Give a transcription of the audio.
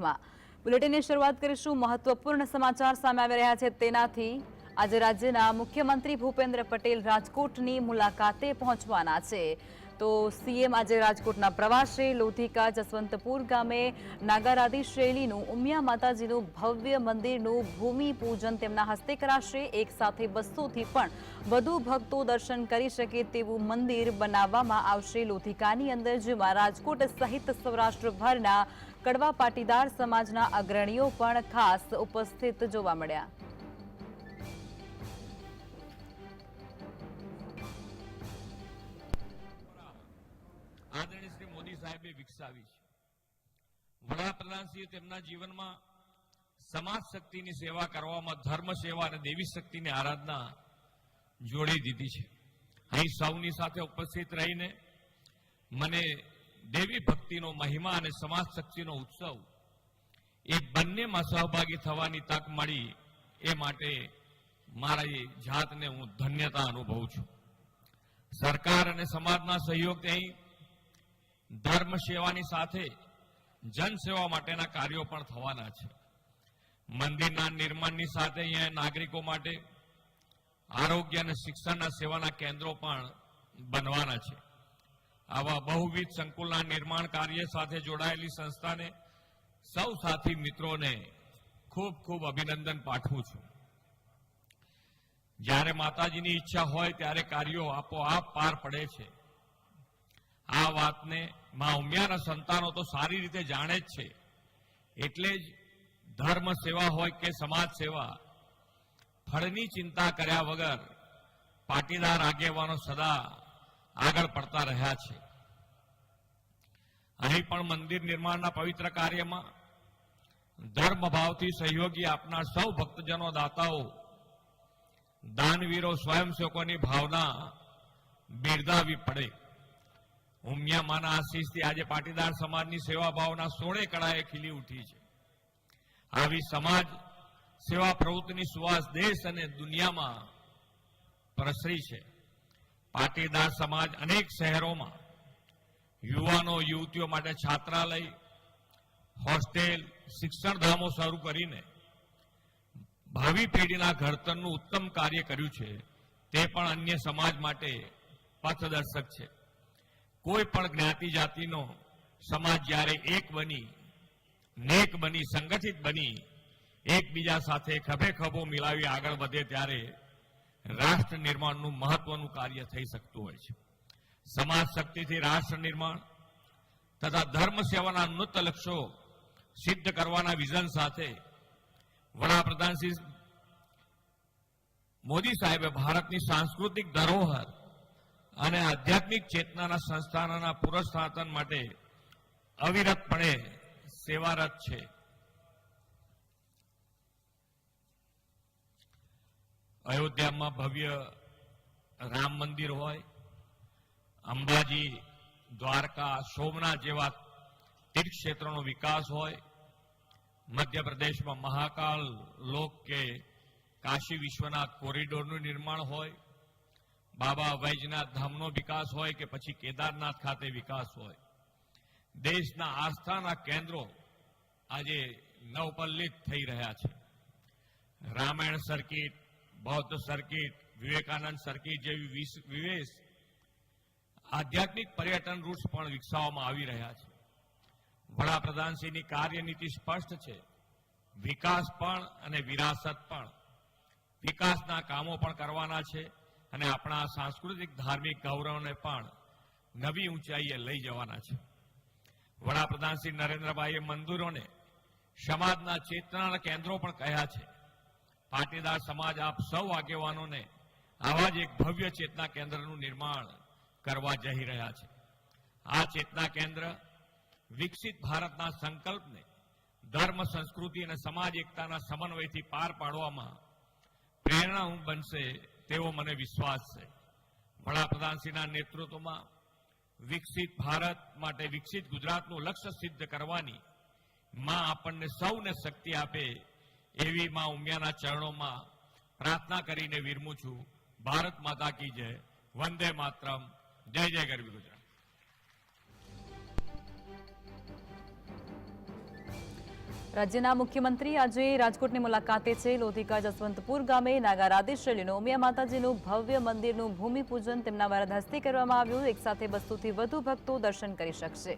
કલાકમાં બુલેટિનની શરૂઆત કરીશું મહત્વપૂર્ણ સમાચાર સામે આવી રહ્યા છે. તેનાથી આજે રાજ્યના મુખ્યમંત્રી ભૂપેન્દ્ર પટેલ રાજકોટની મુલાકાતે પહોંચવાના છે. તો સીએમ આજે રાજકોટના પ્રવાસે, લોધિકા જસવંતપુર ગામે નાગારાદી શૈલીનું ઉમિયા માતાજીનું ભવ્ય મંદિરનું ભૂમિપૂજન તેમના હસ્તે કરાશે. એક સાથે બસોથી પણ વધુ ભક્તો દર્શન કરી શકે તેવું મંદિર બનાવવામાં આવશે લોધિકાની અંદર, જેમાં રાજકોટ સહિત સૌરાષ્ટ્રભરના કડવા પાટીદાર સમાજના અગ્રણીઓ પણ ખાસ ઉપસ્થિત જોવા મળ્યા. આદરણીય શ્રી મોદી સાહેબે વિકસાવી છે. વડાપ્રધાનશ્રીએ તેમના જીવનમાં સમાજ શક્તિની સેવા કરવામાં, ધર્મ સેવા અને દેવી શક્તિની આરાધના જોડી દીધી છે. અહીં સૌની સાથે ઉપસ્થિત રહીને મને દેવી ભક્તિનો મહિમા અને સમાજ શક્તિનો ઉત્સવ એ બંનેમાં સહભાગી થવાની તક મળી એ માટે મારી જાતને હું ધન્યતા અનુભવું છું. સરકાર અને સમાજના સહયોગથી ધર્મ સેવાની સાથે જન સેવા માટેના કાર્યો પણ થવાના છે. મંદિરના નિર્માણની સાથે અહીંયા નાગરિકો માટે આરોગ્ય અને શિક્ષણના સેવાના કેન્દ્રો પણ બનવાના છે. આવા બહુવિધ સંકુલના નિર્માણ કાર્ય સાથે જોડાયેલી સંસ્થાને સૌ સાથી મિત્રોને ખૂબ ખૂબ અભિનંદન પાઠવું છું. જ્યારે માતાજીની ઈચ્છા હોય ત્યારે કાર્યો આપોઆપ પાર પડે છે. આ વાતને મા ઉમિયાના સંતાનો તો સારી રીતે જાણે જ છે. એટલે જ ધર્મ સેવા હોય કે સમાજ સેવા, ફળની ચિંતા કર્યા વગર પાટીદાર આગેવાનો સદા આગળ પડતા રહ્યા છે. અહીં પણ મંદિર નિર્માણના પવિત્ર કાર્યમાં ધર્મ સહયોગી આપનાર સૌ ભક્તજનો, દાતાઓ, દાનવીરો, સ્વયંસેવકોની ભાવના બિરદાવી પડે. ઉમિયા માના આશીષથી આજે પાટીદાર સમાજની સેવા ભાવના સોળે કળાએ ખીલી ઉઠી છે. આવી સમાજ સેવા પ્રવૃત્તિની સુવાસ દેશ અને દુનિયામાં પ્રસરી છે. પાટીદાર સમાજ અનેક શહેરોમાં યુવાનો, યુવતીઓ માટે છાત્રાલય, હોસ્ટેલ, શિક્ષણધામો શરૂ કરીને ભાવિ પેઢીના ઘડતરનું ઉત્તમ કાર્ય કર્યું છે. તે પણ અન્ય સમાજ માટે પથદર્શક છે. કોઈ પણ જ્ઞાતિ જાતિનો સમાજ જ્યારે એક બની, નેક બની, સંગઠિત બની, એકબીજા સાથે ખભે ખભો મિલાવી આગળ વધે ત્યારે રાષ્ટ્ર નિર્માણનું મહત્વનું કાર્ય થઈ શકતું હોય છે. સમાજ શક્તિથી રાષ્ટ્ર નિર્માણ તથા ધર્મ સેવાના નૃત લક્ષ્યો સિદ્ધ કરવાના વિઝન સાથે વડાપ્રધાન શ્રી મોદી સાહેબે ભારતની સાંસ્કૃતિક ધરોહર અને આધ્યાત્મિક ચેતનાના સંસ્થાનોના પુરસ્થાતન માટે અવિરતપણે સેવારત છે. અયોધ્યામાં ભવ્ય રામ મંદિર હોય, અંબાજી, દ્વારકા, સોમનાથ જેવા તીર્થક્ષેત્રોનો વિકાસ હોય, મધ્યપ્રદેશમાં મહાકાલ લોક કે કાશી વિશ્વનાથ કોરિડોરનું નિર્માણ હોય, બાબા વૈજનાથ ધામનો વિકાસ હોય કે પછી કેદારનાથ ખાતે વિકાસ હોય. દેશના આસ્થાના કેન્દ્રો આજે નવપલ્લિત થઈ રહ્યા છે. રામાયણ સર્કિટ બૌદ્ધ સર્કિટ, વિવેકાનંદ સર્કિટ જેવી વિશ- વિવેશ આધ્યાત્મિક પર્યટન રૂટ્સ પણ વિકસાવવામાં આવી રહ્યા છે. વડાપ્રધાનશ્રીની કાર્યનીતિ સ્પષ્ટ છે. વિકાસ પણ અને વિરાસત પણ. વિકાસના કામો પણ કરવાના છે અને આપણા સાંસ્કૃતિક ધાર્મિક ગૌરવને પણ નવી ઊંચાઈએ લઈ જવાના છે. વડાપ્રધાન શ્રી નરેન્દ્રભાઈએ મંદિરોને, સમાજના ચેતનાના કેન્દ્રો પણ કહ્યા છે. પાટીદાર સમાજ આપ સૌ આગેવાનોને આવા જ એક ભવ્ય ચેતના કેન્દ્રનું નિર્માણ કરવા જઈ રહ્યા છે. આ ચેતના કેન્દ્ર વિકસિત ભારતના સંકલ્પને ધર્મ, સંસ્કૃતિ અને સમાજ એકતાના સમન્વયથી પાર પાડવામાં પ્રેરણા બનશે તેવો મને વિશ્વાસ છે. વડાપ્રધાનશ્રીના નેતૃત્વમાં વિકસિત ભારત માટે વિકસિત ગુજરાતનું લક્ષ્ય સિદ્ધ કરવાની માં આપણને સૌને શક્તિ આપે એવી માં ઉમિયાના ચરણોમાં પ્રાર્થના કરીને વિરમું છું. ભારત માતા કી જય. વંદે માતરમ. જય જય ગરવી ગુજરાત. રાજ્યના મુખ્યમંત્રી આજે રાજકોટની મુલાકાતે છે. લોધિકા જસવંતપુર ગામે નાગારાદી શૈલીનું ઉમિયા માતાજીનું ભવ્ય મંદિરનું ભૂમિપૂજન તેમના વરદ હસ્તે કરવામાં આવ્યું. એક સાથે બસોથી વધુ ભક્તો દર્શન કરી શકશે.